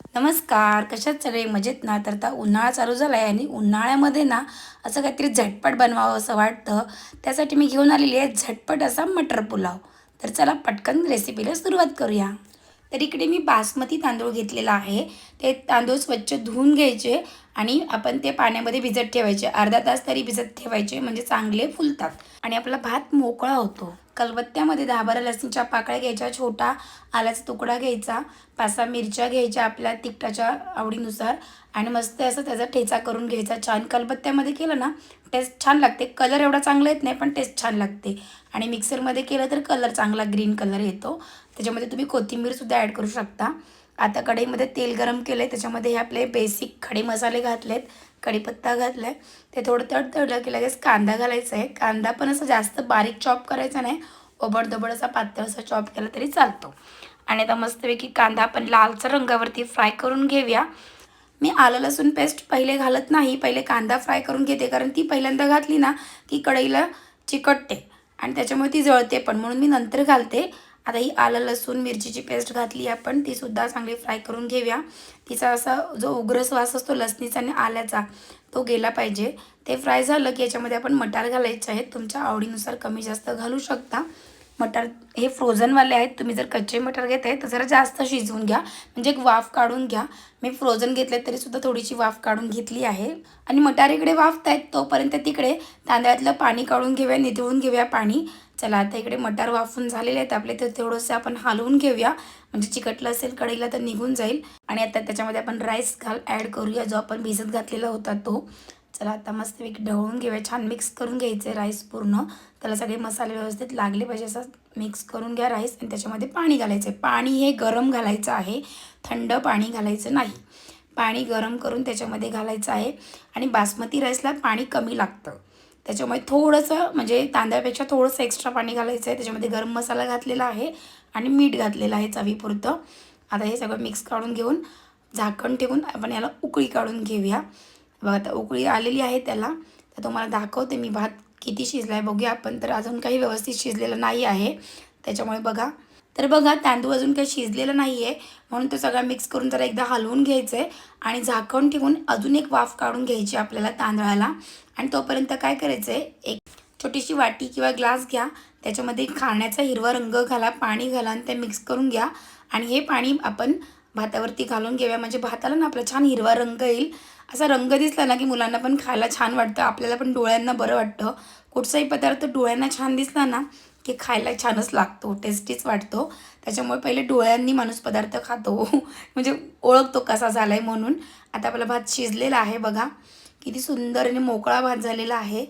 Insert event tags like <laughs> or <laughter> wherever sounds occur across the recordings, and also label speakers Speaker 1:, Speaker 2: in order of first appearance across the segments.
Speaker 1: नमस्कार कशात सगळे? मजेत ना? तर आता उन्हाळा चालू झाला आहे आणि उन्हाळ्यामध्ये ना असं काहीतरी झटपट बनवावं असं वाटतं. त्यासाठी मी घेऊन आलेली आहे झटपट असा मटर पुलाव. तर चला पटकन रेसिपीला सुरुवात करूया. तर इकडे मी बासमती तांदूळ घेतलेला आहे. ते तांदूळ स्वच्छ धुवून घ्यायचे. आणि आपण ते पाण्यामध्ये भिजत ठेवायचे. अर्धा तास तरी भिजत ठेवायचे म्हणजे चांगले फुलतात. आणि आपला भात मोकळा होतो. कलबत्त्यामध्ये दहा बारा लसणीच्या पाकळ्या घ्यायच्या छोटा आल्याचा तुकडा घ्यायचा पाच सहा मिरच्या घ्यायच्या आपल्या तिखटाच्या आवडीनुसार आणि मस्त असं त्याचा ठेचा करून घ्यायचा. छान कलबत्त्यामध्ये केलं ना टेस्ट छान लागते. कलर एवढा चांगला येत नाही पण टेस्ट छान लागते. आणि मिक्सरमध्ये केलं तर कलर चांगला ग्रीन कलर येतो. त्याच्यामध्ये तुम्ही कोथिंबीरसुद्धा ॲड करू शकता. आता कढईमध्ये तेल गरम केलं आहे त्याच्यामध्ये हे आपले बेसिक खडे मसाले घातलेत कढीपत्ता घातला आहे ते थोडं तडतडलं की लगेच कांदा घालायचा आहे कांदा पण असं जास्त बारीक चॉप करायचा नाही. ओबडदोबड असा पातळ असा चॉप केला तरी चालतो. आणि आता मस्तपैकी कांदा आपण लालचा रंगावरती फ्राय करून घेऊया. मी आलं लसूण पेस्ट पहिले घालत नाही पहिले कांदा फ्राय करून घेते कारण ती पहिल्यांदा घातली ना की कढईला चिकटते. आणि त्याच्यामुळे ती जळते पण म्हणून मी नंतर घालते. आता ही आलं लसूण मिरचीची पेस्ट घातली आपण तीसुद्धा चांगली फ्राय करून घेऊया. तिचा असा जो उग्र स्वास असतो लसणीचा आणि आल्याचा तो गेला पाहिजे. ते फ्राय झालं की याच्यामध्ये आपण मटार घालायचे आहेत. तुमच्या आवडीनुसार कमी जास्त घालू शकता. मटार हे फ्रोझनवाले आहेत. तुम्ही जर कच्चे मटार घेत आहे तर जरा जास्त शिजवून घ्या. म्हणजे एक वाफ काढून घ्या. मी फ्रोझन घेतले तरीसुद्धा थोडीशी वाफ काढून घेतली आहे. आणि मटार इकडे वाफत आहेत तोपर्यंत तिकडे तांदळातलं पाणी काढून घेऊया निथळून घेऊया पाणी. चला आता इकडे मटार वाफून झालेले आहेत आपले तर थोडंसं आपण हलवून घेऊया. म्हणजे चिकटलं असेल कढईला तर निघून जाईल. आणि आता त्याच्यामध्ये आपण राईस घाल ॲड करूया जो आपण भिजत घातलेला होता तो. चला आता मस्तपैकी ढवळून घेऊया छान मिक्स करून घ्यायचं आहे राईस पूर्ण. त्याला सगळे मसाले व्यवस्थित लागले पाहिजे असं मिक्स करून घ्या राईस. आणि त्याच्यामध्ये पाणी घालायचं आहे. पाणी हे गरम घालायचं आहे. थंड पाणी घालायचं नाही. पाणी गरम करून त्याच्यामध्ये घालायचं आहे. आणि बासमती राईसला पाणी कमी लागतं. त्याच्यामुळे थोडंसं म्हणजे तांदळापेक्षा थोडंसं एक्स्ट्रा पाणी घालायचं आहे. त्याच्यामध्ये गरम मसाला घातलेला आहे आणि मीठ घातलेलं आहे चवीपुरतं. आता हे सगळं मिक्स काढून घेऊन झाकण ठेवून आपण याला उकळी काढून घेऊया. बघा आता उकळी आलेली आहे त्याला. तर तुम्हाला दाखवते मी भात किती शिजला आहे बघूया आपण तर अजून काही व्यवस्थित शिजलेलं नाही आहे. त्याच्यामुळे बघा तर बघा तांदूळ अजून काही शिजलेला नाही आहे म्हणून तो सगळा मिक्स करून जरा एकदा हलवून घ्यायचं आहे आणि झाकण ठेवून अजून एक वाफ काढून घ्यायची आपल्याला तांदळाला. आणि तोपर्यंत काय करायचं आहे एक छोटीशी वाटी किंवा ग्लास घ्या. त्याच्यामध्ये खाण्याचा हिरवा रंग घाला पाणी घाला आणि ते मिक्स करून घ्या. आणि हे पाणी आपण भातावरती घालून घेऊया. म्हणजे भाताला ना आपला छान हिरवा रंग येईल. असा रंग दिसला ना की मुलांना पण खायला छान वाटतं. आपल्याला पण डोळ्यांना बरं वाटतं. कुठचाही पदार्थ डोळ्यांना छान दिसला ना की खायला छानच लागतो टेस्टीच वाटतो. त्याच्यामुळे पहिले डोळ्यांनी माणूस पदार्थ खातो. <laughs> म्हणजे ओळखतो कसा झाला आहे म्हणून. आता आपला भात शिजलेला आहे बघा. किती सुंदर आणि मोकळा भात झालेला आहे.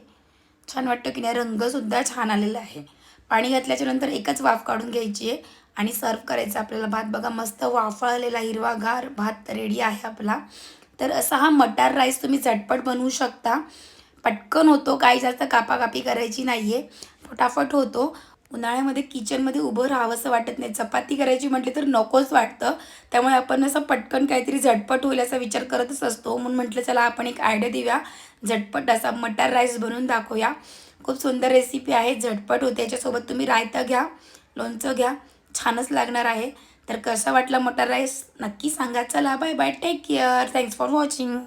Speaker 1: छान वाटतं की नाही रंगसुद्धा छान आलेला आहे. पाणी घातल्याच्यानंतर एकच वाफ काढून घ्यायची आहे आणि सर्व करायचं आपल्याला. भात बघा मस्त वाफळलेला हिरवागार भात रेडी आहे आपला. तर असा हा मटार राईस तुम्ही झटपट बनवू शकता. पटकन होतो काही जास्त कापाकापी करायची नाही आहे फटाफट होतो. उन्हाळ्यामध्ये किचनमध्ये उभं राहावंसं वाटत नाही. चपाती करायची म्हटली तर नकोच वाटतं. त्यामुळे आपण असं पटकन काहीतरी झटपट होईल असा विचार करतच असतो. म्हणून म्हटलं चला आपण एक आयडिया देऊया. झटपट असा मटार राईस बनवून दाखवूया. खूप सुंदर रेसिपी आहे. झटपट होते. याच्यासोबत तुम्ही रायता घ्या. लोणचं घ्या. छानच लागणार आहे. तर कसा वाटला मटार राईस? नक्की सांगा. चला bye bye take care thanks for watching